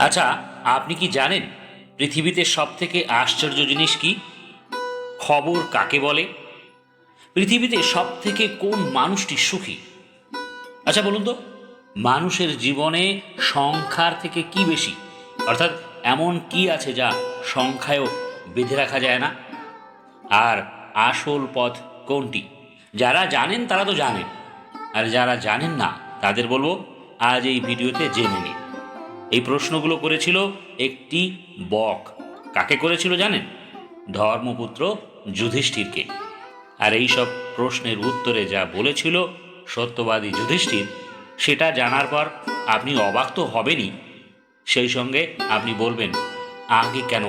আচ্ছা আপনি কি জানেন পৃথিবীতে সব থেকে আশ্চর্য জিনিস কি? খবর কাকে বলে? পৃথিবীতে সব থেকে কোন মানুষটি সুখী? আচ্ছা বলুন তো, মানুষের জীবনে সংখ্যার থেকে কি বেশি? অর্থাৎ এমন কি আছে যা সংখ্যায়ও বেঁধে রাখা যায় না? আর আসল পথ কোনটি? যারা জানেন তারা তো জানেন। আর যারা জানেন না, তাদের বলব, আজ এই ভিডিওতে জেনে নিন। এই প্রশ্নগুলো করেছিল একটি বক। কাকে করেছিল জানেন? ধর্মপুত্র যুধিষ্ঠিরকে। আর এই সব প্রশ্নের উত্তরে যা বলেছিল সত্যবাদী যুধিষ্ঠির, সেটা জানার পর আপনি অবাক তো হবেনই। সেই সঙ্গে আপনি বলবেন, আগে কেন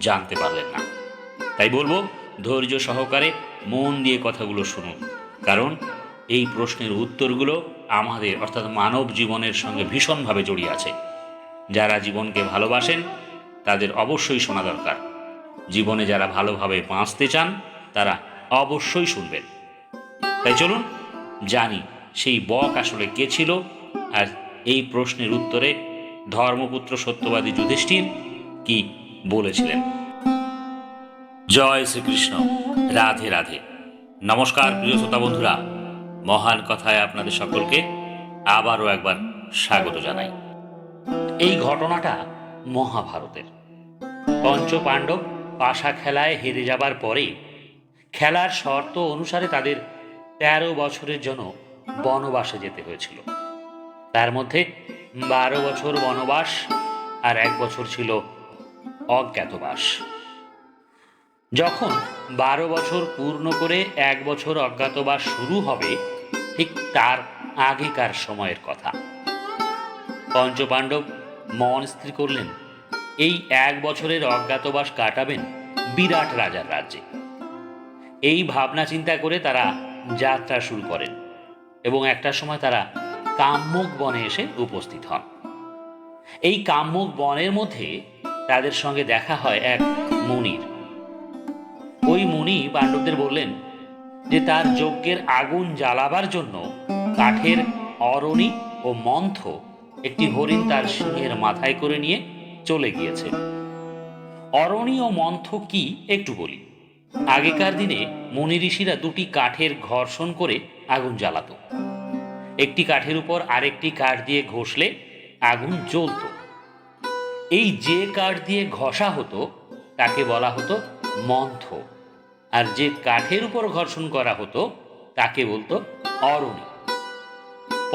জানতে পারলেন না? তাই বলব, ধৈর্য সহকারে মন দিয়ে কথাগুলো শুনুন। কারণ এই প্রশ্নের উত্তরগুলো আমাদের, অর্থাৎ মানব জীবনের সঙ্গে ভীষণভাবে জড়িয়ে আছে। যারা জীবনকে ভালোবাসেন, তাদের অবশ্যই শোনা দরকার। জীবনে যারা ভালোভাবে বাঁচতে চান, তারা অবশ্যই শুনবেন। তাই চলুন, জানি সেই বক আসলে কে ছিল, আর এই প্রশ্নের উত্তরে ধর্মপুত্র সত্যবাদী যুধিষ্ঠির কি বলেছিলেন? জয় শ্রীকৃষ্ণ, রাধে রাধে। নমস্কার, প্রিয় শ্রোতা বন্ধুরা। মহান কথায় আপনাদের সকলকে আবারও একবার স্বাগত জানাই। এই ঘটনাটা মহাভারতের। পঞ্চ পাণ্ডব পাশা খেলায় হেরে যাবার পরে খেলার শর্ত অনুসারে তাদের তেরো বছরের জন্য বনবাসে যেতে হয়েছিল। তার মধ্যে বারো বছর বনবাস আর এক বছর ছিল অজ্ঞাতবাস যখন বারো বছর পূর্ণ করে এক বছর অজ্ঞাতবাস শুরু হবে, ঠিক তার আগেকার সময়ের কথা। পঞ্চপাণ্ডব মন স্থির করলেন। এই এক বছরের অজ্ঞাতবাস কাটাবেন বিরাট রাজার রাজ্যে। এই ভাবনা চিন্তা করে তারা যাত্রা শুরু করেন এবং একটা সময় তারা কাম্যক বনে এসে উপস্থিত হন। এই কাম্যক বনের মধ্যে তাদের সঙ্গে দেখা হয় এক মুনির। ওই মুনি পাণ্ডবদের বললেন যে, তার যজ্ঞের আগুন জ্বালাবার জন্য কাঠের অরণি ও মন্থ একটি হরিণ তার সিংহের মাথায় করে নিয়ে চলে গিয়েছে। অরণি ও মন্থ কি একটু বলি। আগেকার দিনে মুনি ঋষিরা দুটি কাঠের ঘর্ষণ করে আগুন জ্বালাত। একটি কাঠের উপর আরেকটি কাঠ দিয়ে ঘষলে আগুন জ্বলত। এই যে কাঠ দিয়ে ঘষা হতো, তাকে বলা হতো মন্থ। আর যে কাঠের উপর ঘর্ষণ করা হতো, তাকে বলতো অরণি।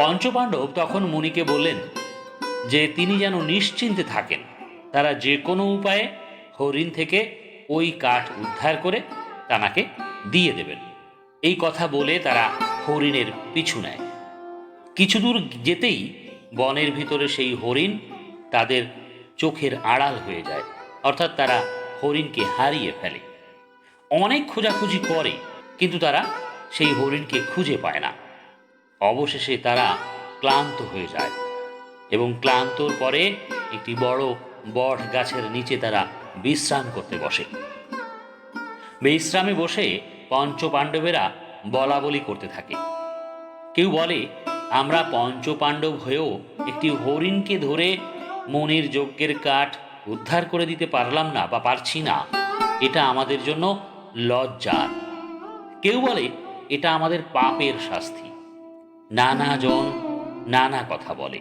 পঞ্চপাণ্ডব তখন মুনিকে বললেন, যে তিনি যেন নিশ্চিন্তে থাকেন, তারা যে কোনো উপায়ে হরিণ থেকে ওই কাঠ উদ্ধার করে তানাকে দিয়ে দেবেন। এই কথা বলে তারা হরিণের পিছু নেয়। কিছু দূর যেতেই বনের ভিতরে সেই হরিণ তাদের চোখের আড়াল হয়ে যায়, অর্থাৎ তারা হরিণকে হারিয়ে ফেলে। অনেক খোঁজাখুঁজি করে, কিন্তু তারা সেই হরিণকে খুঁজে পায় না। অবশেষে তারা ক্লান্ত হয়ে যায় এবং ক্লান্তর পরে একটি বড় বট গাছের নিচে তারা বিশ্রাম করতে বসে। বিশ্রামে বসে পঞ্চ পাণ্ডবেরা বলা বলি করতে থাকে। কেউ বলে, আমরা পঞ্চ পাণ্ডব হয়েও একটি হরিণকে ধরে মনির যজ্ঞের কাঠ উদ্ধার করে দিতে পারলাম না বা পারছি না। এটা আমাদের জন্য লজ্জার। কেউ বলে, এটা আমাদের পাপের শাস্তি। নানা জন নানা কথা বলে।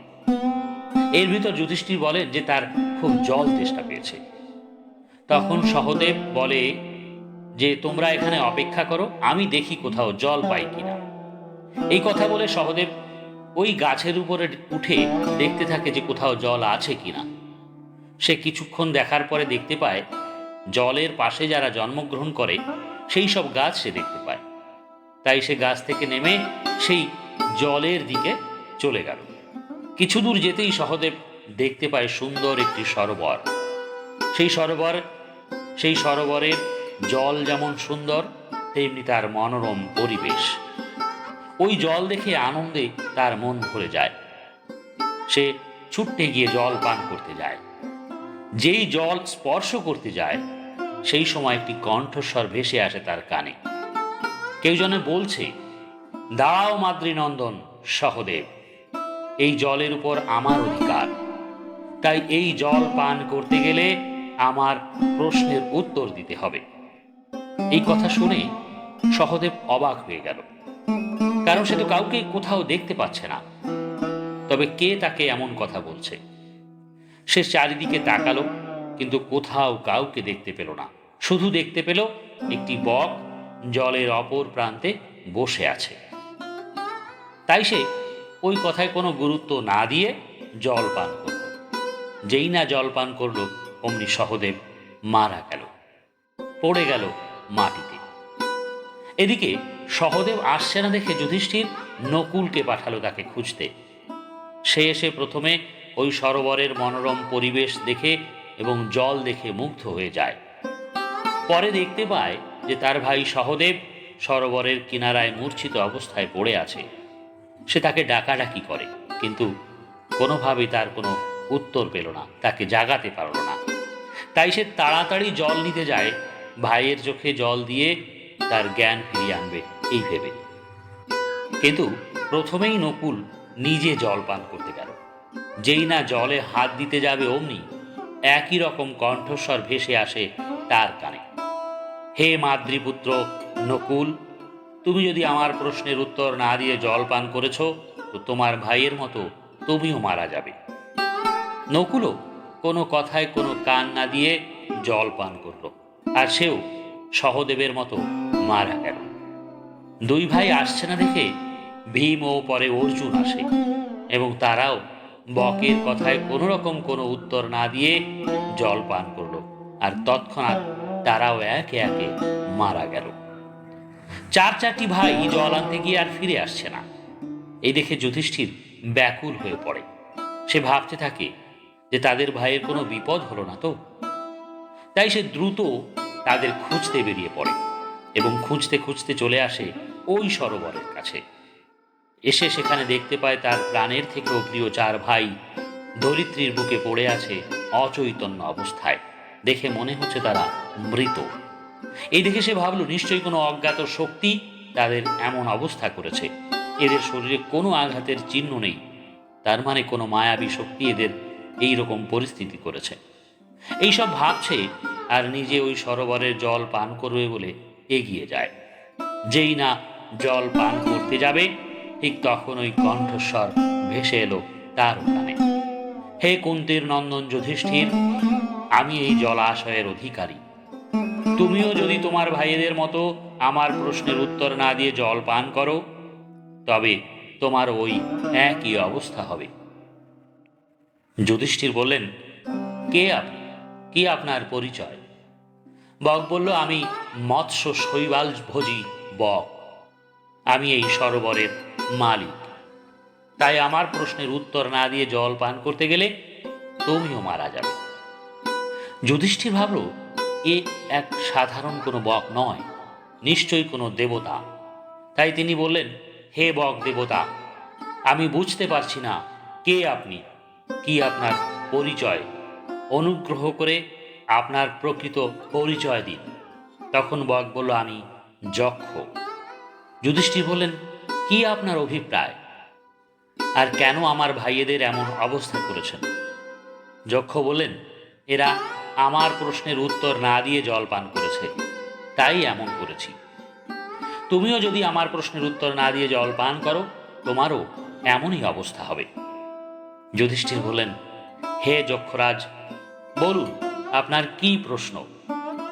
এর ভিতর যুধিষ্ঠির বলেন যে তার খুব জল তেষ্টা পেয়েছে। তখন সহদেব বলে যে, তোমরা এখানে অপেক্ষা করো, আমি দেখি কোথাও জল পাই কিনা। এই কথা বলে সহদেব ওই গাছের উপরে উঠে দেখতে থাকে যে কোথাও জল আছে কিনা। সে কিছুক্ষণ দেখার পরে দেখতে পায়, জলের পাশে যারা জন্মগ্রহণ করে, সেই সব গাছ সে দেখতে পায়। তাই সে গাছ থেকে নেমে সেই জলের দিকে চলে গেল। কিছু দূর যেতেই সহদেব দেখতে পায় সুন্দর একটি সরোবর। সেই সরোবর, সেই সরোবরের জল যেমন সুন্দর, তেমনি তার মনোরম পরিবেশ। ওই জল দেখে আনন্দে তার মন ভরে যায়। সে ছুটতে গিয়ে জল পান করতে যায়। যেই জল স্পর্শ করতে যায়, সেই সময় একটি কণ্ঠস্বর ভেসে আসে তার কানে। কেউ জনে বলছে দাও মাতৃনন্দন, সহদেব। এই জলের উপর আমার অধিকার। তাই এই জল পান করতে গেলে আমার প্রশ্নের উত্তর দিতে হবে। এই কথা শুনে সহদেব অবাক হয়ে গেল। কারণ সে তো কাউকে কোথাও দেখতে পাচ্ছে না। তবে কে তাকে এমন কথা বলছে? সে চারিদিকে তাকালো, কিন্তু কোথাও কাউকে দেখতে পেল না। শুধু দেখতে পেল একটি বক জলের অপর প্রান্তে বসে আছে। তাই সে ওই কথায় কোনো গুরুত্ব না দিয়ে জল পান করল। যেই না জল পান করল, অমনি সহদেব মারা গেল, পড়ে গেল মাটিতে। এদিকে সহদেব আসছে না দেখে যুধিষ্ঠির নকুলকে পাঠালো তাকে খুঁজতে। সে এসে প্রথমে ওই সরোবরের মনোরম পরিবেশ দেখে এবং জল দেখে মুগ্ধ হয়ে যায়। পরে দেখতে পায় যে তার ভাই সহদেব সরোবরের কিনারায় মূর্ছিত অবস্থায় পড়ে আছে। সে তাকে ডাকাডাকি করে, কিন্তু কোনোভাবেই তার কোনো উত্তর পেল না, তাকে জাগাতে পারল না। তাই সে তাড়াতাড়ি জল নিতে যায়, ভাইয়ের চোখে জল দিয়ে তার জ্ঞান ফিরিয়ে আনবে, এই ভেবে। কিন্তু প্রথমেই নকুল নিজে জল পান করতে গেল। যেই না জলে হাত দিতে যাবে অমনি, একই রকম কণ্ঠস্বর ভেসে আসে তার কানে। হে মাদ্রিপুত্র নকুল তুমি যদি আমার প্রশ্নের উত্তর না দিয়ে জল পান করেছ, তো তোমার ভাইয়ের মতো তুমিও মারা যাবে। নকুলও কোনো কথায় কোনো কান না দিয়ে জল পান করল, আর সেও সহদেবের মতো মারা গেল। দুই ভাই আসছে না দেখে ভীম ও পরে অর্জুন আসে, এবং তারাও বকের কথায় কোনো রকম কোনো উত্তর না দিয়ে জল পান করল, আর তৎক্ষণাৎ তারাও একে একে মারা গেল। চার চারটি ভাই জল আনতে গিয়ে আর ফিরে আসছে না। এই দেখে যুধিষ্ঠির ব্যাকুল হয়ে পড়ে। সে ভাবতে থাকে যে তাদের ভাইয়ের কোনো বিপদ হলো না তো। তাই সে দ্রুত তাদের খুঁজতে বেরিয়ে পড়ে এবং খুঁজতে খুঁজতে চলে আসে ওই সরোবরের কাছে। এসে সেখানে দেখতে পায় তার প্রাণের থেকেও প্রিয় চার ভাই ধরিত্রীর বুকে পড়ে আছে অচৈতন্য অবস্থায়। দেখে মনে হচ্ছে তারা মৃত। এই দেখে সে ভাবল, নিশ্চয়ই কোনো অজ্ঞাত শক্তি তাদের এমন অবস্থা করেছে। এদের শরীরে কোনো আঘাতের চিহ্ন নেই। তার মানে কোনো মায়াবী শক্তি এদের এই রকম পরিস্থিতি করেছে। এইসব ভাবছে আর নিজে ওই সরোবরের জল পান করবে বলে এগিয়ে যায়। যেই না জল পান করতে যাবে, ঠিক তখন ওই কণ্ঠস্বর ভেসে এলো তার কানে হে কুন্তির নন্দন যুধিষ্ঠির, আমি এই জলাশয়ের অধিকারী। তুমিও যদি তোমার ভাইয়েদের মতো আমার প্রশ্নের উত্তর না দিয়ে জল পান করো, তবে তোমার ওই একই অবস্থা হবে। যুধিষ্ঠির বললেন, কে আপনি? কি আপনার পরিচয়? বক বলল, আমি মৎস্য শৈবাল ভোজি বক। আমি এই সরোবরের মালিক। তাই আমার প্রশ্নের উত্তর না দিয়ে জল পান করতে গেলে তুমিও মারা যাবে। যুধিষ্ঠির ভাবল এ এক সাধারণ কোনো বক নয়, নিশ্চয়ই কোনো দেবতা। তাই তিনি বললেন, হে বক দেবতা, আমি বুঝতে পারছি না, কে আপনি? কি আপনার পরিচয়? অনুগ্রহ করে আপনার প্রকৃত পরিচয় দিন। তখন বক বলল, আমি যক্ষ। যুধিষ্ঠির বললেন, কি আপনার অভিপ্রায়? আর কেন আমার ভাইয়েদের এমন অবস্থা করেছেন? যক্ষ বললেন, এরা আমার প্রশ্নের উত্তর না দিয়ে জল পান করেছে, তাই এমন করেছি। তুমিও যদি আমার প্রশ্নের উত্তর না দিয়ে জল পান করো, তোমারও এমনই অবস্থা হবে। যুধিষ্ঠির বললেন, হে যক্ষরাজ, বলুন, আপনার কি প্রশ্ন?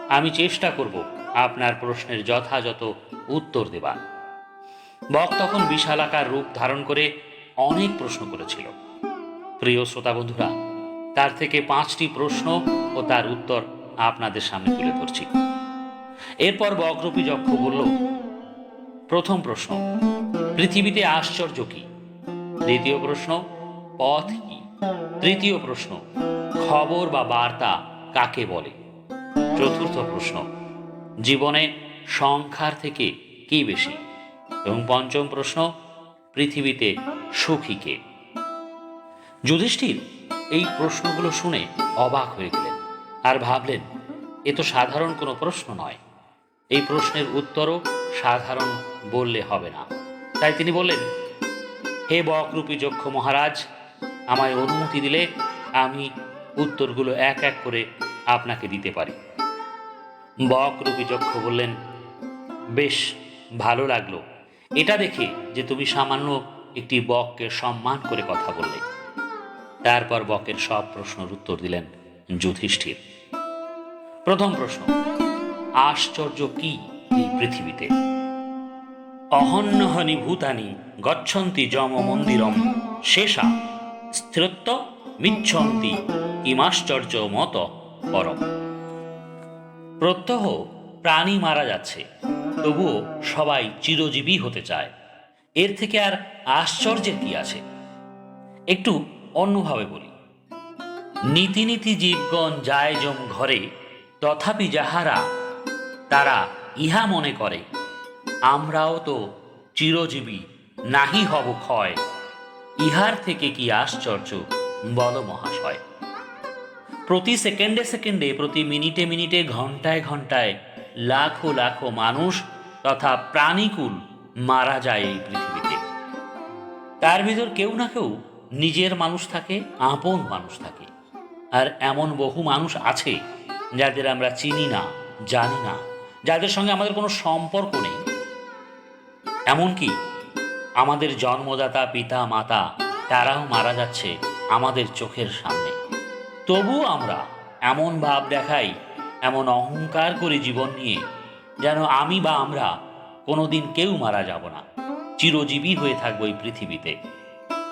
আমি চেষ্টা করব আপনার প্রশ্নের যথাযথ উত্তর দেবার। বক তখন বিশালাকার রূপ ধারণ করে অনেক প্রশ্ন করেছিল। প্রিয় শ্রোতা বন্ধুরা তার থেকে পাঁচটি প্রশ্ন ও তার উত্তর আপনাদের সামনে তুলে ধরছি। এরপর বকরূপী যক্ষ বলল, প্রথম প্রশ্ন, পৃথিবীতে আশ্চর্য কি? দ্বিতীয় প্রশ্ন, পথ কি? তৃতীয় প্রশ্ন, খবর বা বার্তা কাকে বলে? চতুর্থ প্রশ্ন, জীবনে সংখ্যার থেকে কি বেশি? এবং পঞ্চম প্রশ্ন, পৃথিবীতে সুখী কে? যুধিষ্ঠির এই প্রশ্নগুলো শুনে অবাক হয়ে গেলেন আর ভাবলেন, এ তো সাধারণ কোনো প্রশ্ন নয়। এই প্রশ্নের উত্তরও সাধারণ বললে হবে না। তাই তিনি বললেন, হে বকরূপী যক্ষ মহারাজ, আমায় অনুমতি দিলে আমি উত্তরগুলো এক এক করে আপনাকে দিতে পারি। বকরূপী যক্ষ বললেন, বেশ, ভালো লাগল। এটা দেখে যে তুমি সামান্য একটি বককে সম্মান করে কথা বললে। তারপর বকের সব প্রশ্নের উত্তর দিলেন যুধিষ্ঠির। প্রথম প্রশ্ন, আশ্চর্য কি এই পৃথিবীতে? অহন্যহনি ভূতানি গচ্ছন্তি যম মন্দিরম, শেষা স্থিরত্ব মিচ্ছন্তি কিমাশ্চর্য মত পরম। প্রত্যহ প্রাণী মারা যাচ্ছে, তবুও সবাই চিরজীবী হতে চায়। এর থেকে আর আশ্চর্যের কি আছে? একটু অন্যভাবে বলি। নীতি নীতি জীবগণ যায় যম ঘরে, তথাপি যাহারা, তারা ইহা মনে করে, আমরাও তো চিরজীবী নাহি হব ক্ষয়। ইহার থেকে কি আশ্চর্য বল মহাশয়। প্রতি সেকেন্ডে সেকেন্ডে, প্রতি মিনিটে মিনিটে ঘন্টায় ঘন্টায় লাখো লাখো মানুষ তথা প্রাণীকুল মারা যায় এই পৃথিবীতে। তার ভিতর কেউ না কেউ নিজের মানুষ থাকে, আপন মানুষ থাকে। আর এমন বহু মানুষ আছে যাদের আমরা চিনি না, জানি না, যাদের সঙ্গে আমাদের কোনো সম্পর্ক নেই। এমনকি আমাদের জন্মদাতা, পিতা, মাতা, তারাও মারা যাচ্ছে আমাদের চোখের সামনে। তবুও আমরা এমন ভাব দেখাই, এমন অহংকার করে জীবন নিয়ে, যেন আমি বা আমরা কোনোদিন কেউ মারা যাব না। চিরজীবী হয়ে থাকব এই পৃথিবীতে।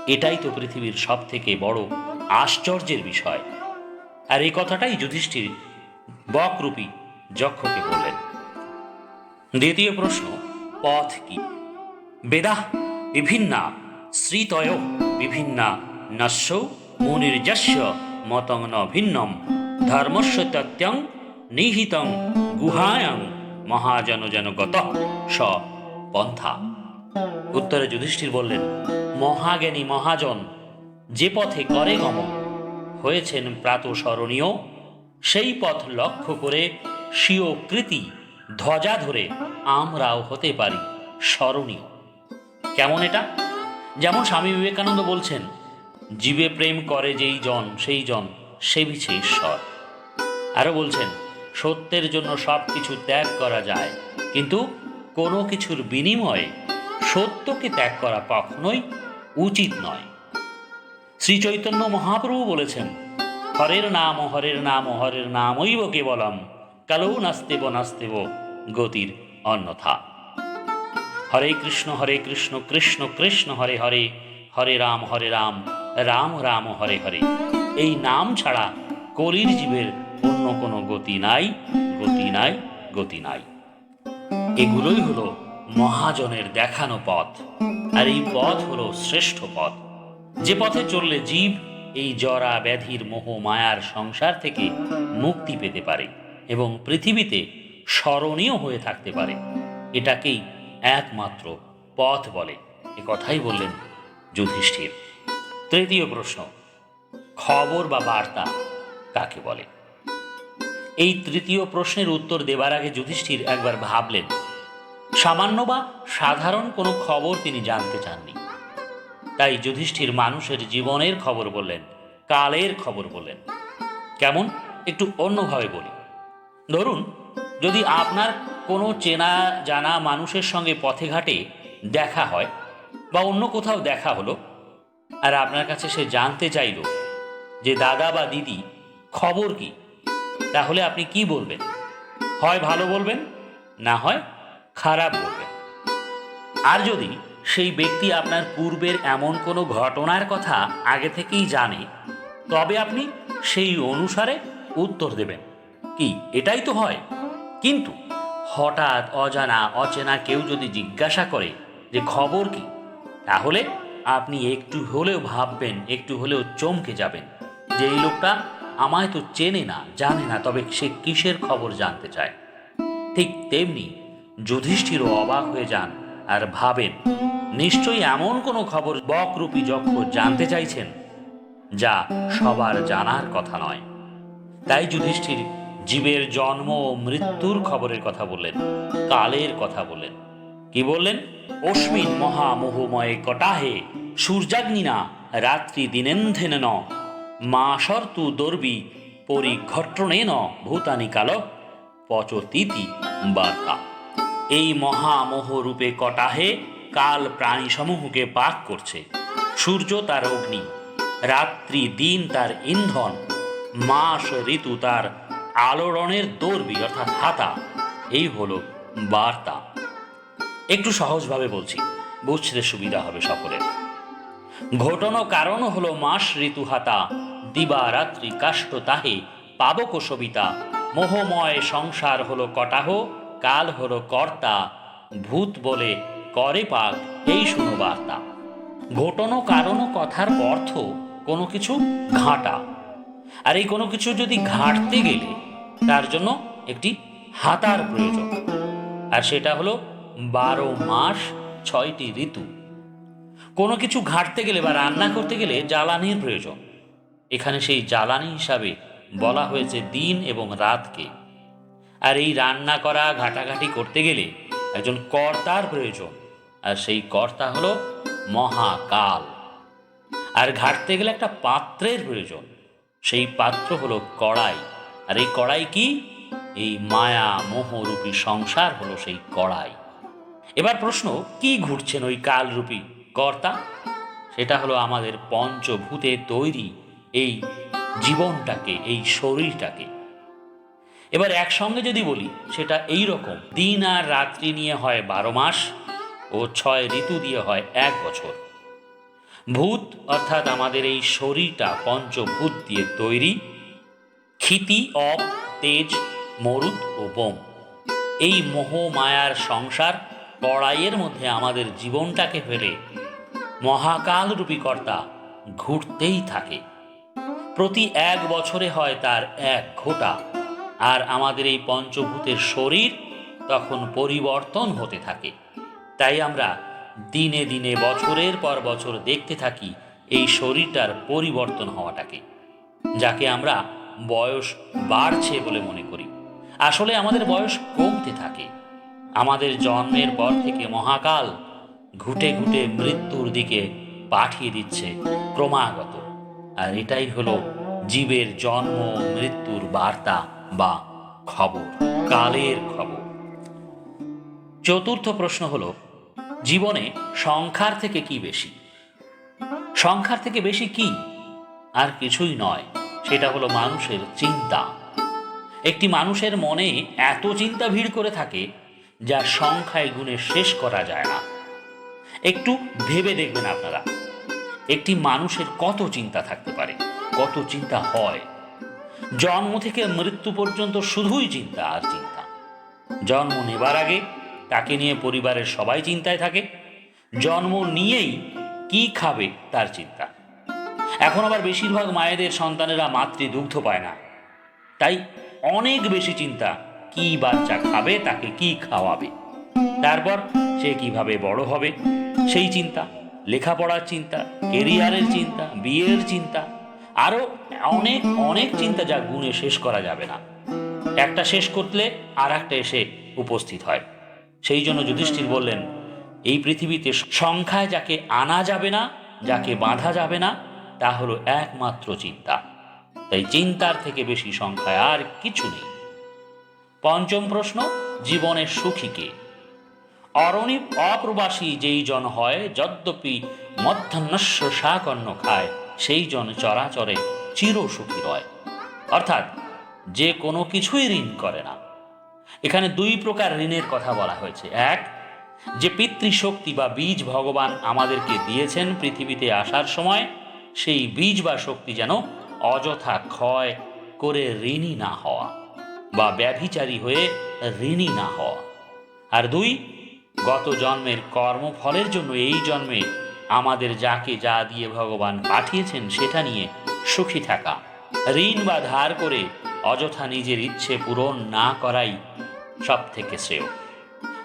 এটাই তো পৃথিবীর সব থেকে বড় আশ্চর্যের বিষয়। আর এই কথাটাই যুধিষ্ঠির বকরূপী যক্ষকে বললেন। দ্বিতীয় প্রশ্ন, পথ কি? বেদা, বিভিন্না শ্রীতয় বিভিন্না নস্য মুনির্যস্য মতং ন ভিন্নম, ধর্মস্য তত্যং নিহিতং গুহায়ং মহাজন জন গত স পন্থা। উত্তরে যুধিষ্ঠির বললেন, মহাজ্ঞানী মহাজন, যে পথে করে গমন, হয়েছেন প্রাতঃস্মরণীয়, সেই পথ লক্ষ্য করে স্বীয় কৃতি ধ্বজা ধরে আমরাও হতে পারি স্মরণীয়। কেমন এটা? যেমন স্বামী বিবেকানন্দ বলছেন, জীবে প্রেম করে যেই জন, সেই জন সেবিছে ঈশ্বর। আরও বলছেন, সত্যের জন্য সব কিছু ত্যাগ করা যায়, কিন্তু কোনো কিছুর বিনিময়ে সত্যকে ত্যাগ করা কখনোই উচিত নয়। শ্রী চৈতন্য মহাপ্রভু বলেছেন, হরের নাম হরের নাম, হরের নামৈব কেবলম, কালো নাস্তেব নাস্তেব গতির অন্যথা। হরে কৃষ্ণ হরে কৃষ্ণ কৃষ্ণ কৃষ্ণ, হরে হরে হরে রাম হরে রাম রাম রাম, হরে হরে। এই নাম ছাড়া কলির জীবের অন্য কোনো গতি নাই গতি নাই গতি নাই। এগুলোই হলো মহাজনের দেখানো পথ। আর এই পথ হলো শ্রেষ্ঠ পথ। যে পথে চললে জীব এই জরা ব্যাধির মোহ মায়ার সংসার থেকে মুক্তি পেতে পারে এবং পৃথিবীতে স্মরণীয় হয়ে থাকতে পারে। এটাকেই একমাত্র পথ বলে। এ কথাই বললেন যুধিষ্ঠির। তৃতীয় প্রশ্ন, খবর বা বার্তা কাকে বলে? এই তৃতীয় প্রশ্নের উত্তর দেবার আগে যুধিষ্ঠির একবার ভাবলেন। সামান্য বা সাধারণ কোনো খবর তিনি জানতে চাননি। তাই যুধিষ্ঠির মানুষের জীবনের খবর বললেন, কালের খবর বললেন। কেমন? একটু অন্যভাবে বলি। ধরুন, যদি আপনার কোনো চেনা জানা মানুষের সঙ্গে পথে ঘাটে দেখা হয় বা অন্য কোথাও দেখা হলো, আর আপনার কাছে সে জানতে চাইল যে দাদা বা দিদি খবর কি, তাহলে আপনি কি বলবেন? হয় ভালো বলবেন, না হয় খারাপ বলবেন আর যদি সেই ব্যক্তি আপনার পূর্বের এমন কোনো ঘটনার কথা আগে থেকেই জানে, তবে আপনি সেই অনুসারে উত্তর দেবেন। কি, এটাই তো হয়। কিন্তু হঠাৎ অজানা, অচেনা কেউ যদি জিজ্ঞাসা করে যে খবর কি, তাহলে আপনি একটু হলেও ভাববেন, একটু হলেও চমকে যাবেন যে এই লোকটা আমায় তো চেনে না, জানে না, তবে সে কিসের খবর জানতে চায়? ঠিক তেমনি যুধিষ্ঠিরও অবাক হয়ে যান আর ভাবেন, নিশ্চয়ই এমন কোনো খবর বকরূপী যক্ষ জানতে চাইছেন? যা সবার জানার কথা নয়। তাই যুধিষ্ঠির জীবের জন্ম ও মৃত্যুর খবরের কথা বললেন, কালের কথা বললেন। কি বললেন? অস্মিন মহামোহময় কটাহে সূর্যাগ্নিনা রাত্রি দিনেন্ধেন ন মাসর তু দর্বি পরিঘটনে ন ভূতানি কাল পচতীতি বার্তা। এই মহামোহ রূপে কটাহে কাল প্রাণীসমূহকে পাক করছে। সূর্য তার অগ্নি, রাত্রি দিন তার ইন্ধন, মাস ঋতু তার আলোড়নের দর্বি অর্থাৎ হাতা এই হলো বার্তা। একটু সহজভাবে বলছি, বুঝতে সুবিধা হবে সকলের। ঘটন কারণ হলো মাস ঋতু হাতা, দিবা রাত্রি কাষ্ট তাহে, পাবক সবিতা, মোহময় সংসার হলো কটাহ কাল হল কর্তা ভূত বলে, করে পাক, এই শুনো বার্তা ঘটন কারণ কথার অর্থ কোনো কিছু ঘাটা। আর এই কোনো কিছু যদি ঘাঁটতে গেলে, তার জন্য একটি হাতার প্রয়োজন। আর সেটা হলো বারো মাস ছয়টি ঋতু। কোনো কিছু ঘাঁটতে গেলে বা রান্না করতে গেলে জ্বালানির প্রয়োজন। এখানে সেই জ্বালানি হিসাবে বলা হয়েছে দিন এবং রাতকে। আর এই রান্না করা, ঘাটাঘাটি করতে গেলে একজন কর্তার প্রয়োজন। আর সেই কর্তা হলো মহাকাল। আর ঘাটতে গেলে একটা পাত্রের প্রয়োজন। সেই পাত্র হলো কড়াই। আর এই কড়াই কি? এই মায়া মোহরূপী সংসার হলো সেই কড়াই। এবার প্রশ্ন, কি ঘুরছেন ওই কালরূপী কর্তা? সেটা হলো আমাদের পঞ্চভূতে তৈরি এই জীবনটাকে, এই শরীরটাকে। এবার একসঙ্গে যদি বলি, সেটা এই রকম দিন আর রাত্রি নিয়ে হয় বারো মাস ও ছয় ঋতু দিয়ে হয় এক বছর। ভূত, অর্থাৎ আমাদের এই শরীরটা পঞ্চভূত দিয়ে তৈরি। ক্ষিতি অপ তেজ মরুদ ও বোম। এই মোহ, মায়ার সংসার কড়াইয়ের মধ্যে আমাদের জীবনটাকে ফেলে মহাকাল রূপী কর্তা ঘুরতেই থাকে। প্রতি এক বছরে হয় তার এক ঘোটা। আর আমাদের এই পঞ্চভূতের শরীর তখন পরিবর্তন হতে থাকে। তাই আমরা দিনে দিনে বছরের পর বছর দেখতে থাকি এই শরীরটার পরিবর্তন হওয়াটাকে, যাকে আমরা বয়স বাড়ছে বলে মনে করি। আসলে আমাদের বয়স কমতে থাকে। আমাদের জন্মের পর থেকে মহাকাল ঘুটে ঘুটে মৃত্যুর দিকে পাঠিয়ে দিচ্ছে ক্রমাগত। আর এটাই হলো জীবের জন্ম মৃত্যুর বার্তা। বা খবর, কালের খবর। চতুর্থ প্রশ্ন হল, জীবনে সংখ্যার থেকে কি বেশি? সংখ্যার থেকে বেশি কি? আর কিছুই নয়, সেটা হলো মানুষের চিন্তা। একটি মানুষের মনে এত চিন্তা ভিড় করে থাকে যা সংখ্যায় গুণে শেষ করা যায় না। একটু ভেবে দেখবেন আপনারা, একটি মানুষের কত চিন্তা থাকতে পারে, কত চিন্তা হয় জন্ম থেকে মৃত্যু পর্যন্ত শুধুই চিন্তা আর চিন্তা। জন্ম নেবার আগে তাকে নিয়ে পরিবারের সবাই চিন্তায় থাকে। জন্ম নিয়েই কি খাবে তার চিন্তা। এখন আবার বেশিরভাগ মায়েদের সন্তানেরা মাতৃদুগ্ধ পায় না। তাই অনেক বেশি চিন্তা, কি বাচ্চা খাবে, তাকে কি খাওয়াবে? তারপর সে কীভাবে বড় হবে? সেই চিন্তা, লেখাপড়ার চিন্তা, কেরিয়ারের চিন্তা, বিয়ের চিন্তা, আরও অনেক অনেক চিন্তা যা গুণে শেষ করা যাবে না। একটা শেষ করলে আর একটা এসে উপস্থিত হয়। সেই জন্য যুধিষ্ঠির বললেন, এই পৃথিবীতে সংখ্যায় যাকে আনা যাবে না, যাকে বাঁধা যাবে না, তা হলো একমাত্র চিন্তা। তাই চিন্তার থেকে বেশি সংখ্যায় আর কিছু নেই। পঞ্চম প্রশ্ন জীবনের সুখীকে অরণি অপ্রবাসী যেই জন হয়, যদ্যপি মধ্যাহ্নস্য শাকন্ন খায়, সেই জন চরাচরে চির সুখী রয়। অর্থাৎ যে কোনো কিছুই ঋণ করে না। এখানে দুই প্রকার ঋণের কথা বলা হয়েছে। এক, যে পিতৃশক্তি বা বীজ ভগবান আমাদেরকে দিয়েছেন পৃথিবীতে আসার সময়, সেই বীজ বা শক্তি যেন অযথা ক্ষয় করে ঋণী না হওয়া বা ব্যভিচারী হয়ে ঋণী না হওয়া। আর দুই, গত জন্মের কর্মফলের জন্য এই জন্মে আমাদের যাকে যা দিয়ে ভগবান পাঠিয়েছেন সেটা নিয়ে সুখী থাকা। ঋণ বা ধার করে অযথা নিজের ইচ্ছে পূরণ না করাই সব থেকে শ্রেয়।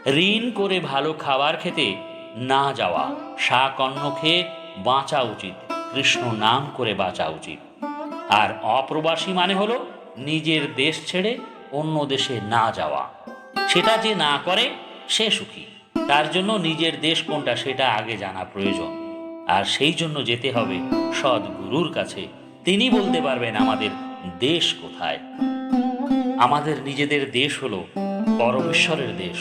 ঋণ করে ভালো খাবার খেতে না যাওয়া, শাক অন্ন খেয়ে বাঁচা উচিত, কৃষ্ণ নাম করে বাঁচা উচিত। আর অপ্রবাসী মানে হলো নিজের দেশ ছেড়ে অন্য দেশে না যাওয়া। সেটা যে না করে, সে সুখী। তার জন্য নিজের দেশ কোনটা সেটা আগে জানা প্রয়োজন। আর সেই জন্য যেতে হবে সদ্গুরুর কাছে। তিনি বলতে পারবেন আমাদের দেশ কোথায়? আমাদের নিজেদের দেশ হলো পরমেশ্বরের দেশ,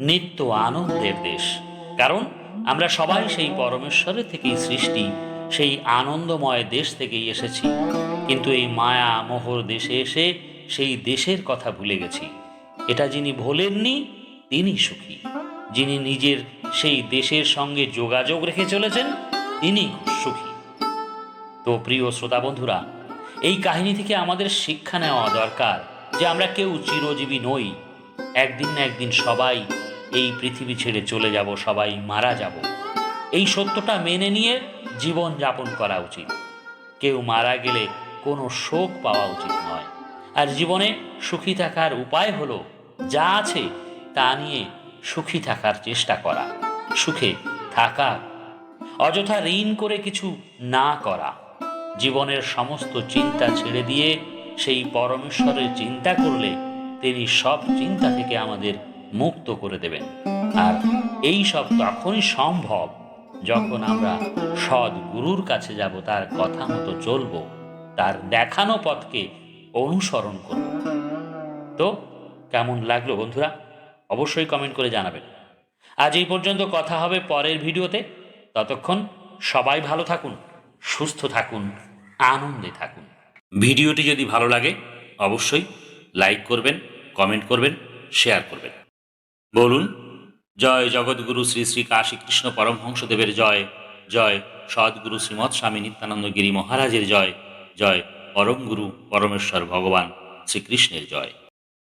নিত্য আনন্দের দেশ। কারণ আমরা সবাই সেই পরমেশ্বরের থেকেই সৃষ্টি, সেই আনন্দময় দেশ থেকেই এসেছি। কিন্তু এই মায়া মোহর দেশে এসে সেই দেশের কথা ভুলে গেছি। এটা যিনি ভোলেননি, তিনি সুখী। যিনি নিজের সেই দেশের সঙ্গে যোগাযোগ রেখে চলেছেন, তিনি সুখী। তো প্রিয় শ্রোতা বন্ধুরা, এই কাহিনী থেকে আমাদের শিক্ষা নেওয়া দরকার যে আমরা কেউ চিরজীবী নই। একদিন না একদিন সবাই এই পৃথিবী ছেড়ে চলে যাব, সবাই মারা যাব। এই সত্যটা মেনে নিয়ে জীবন যাপন করা উচিত। কেউ মারা গেলে কোনো শোক পাওয়া উচিত নয়। আর জীবনে সুখী থাকার উপায় হলো যা আছে তা নিয়ে সুখী থাকার চেষ্টা করা, সুখে থাকা, অযথা ঋণ করে কিছু না করা। জীবনের সমস্ত চিন্তা ছেড়ে দিয়ে সেই পরমেশ্বরের চিন্তা করলে তিনি সব চিন্তা থেকে আমাদের মুক্ত করে দেবেন। আর এই সব তখনই সম্ভব যখন আমরা সৎ গুরুর কাছে যাব, তার কথা মতো চলবো, তার দেখানো পথকে অনুসরণ করব। তো কেমন লাগল বন্ধুরা? অবশ্যই কমেন্ট করে জানাবেন। আজ এই পর্যন্ত কথা হবে পরের ভিডিওতে। ততক্ষণ সবাই ভালো থাকুন। সুস্থ থাকুন, আনন্দে থাকুন। ভিডিওটি যদি ভালো লাগে, অবশ্যই লাইক করবেন, কমেন্ট করবেন, শেয়ার করবেন। বলুন, জয় জগৎগুরু শ্রী শ্রী কাশী কৃষ্ণ পরমহংসদেবের জয় জয় সদ্গুরু শ্রীমৎ স্বামী নিত্যানন্দ গিরি মহারাজের জয় জয় পরম গুরু পরমেশ্বর ভগবান শ্রীকৃষ্ণের জয়।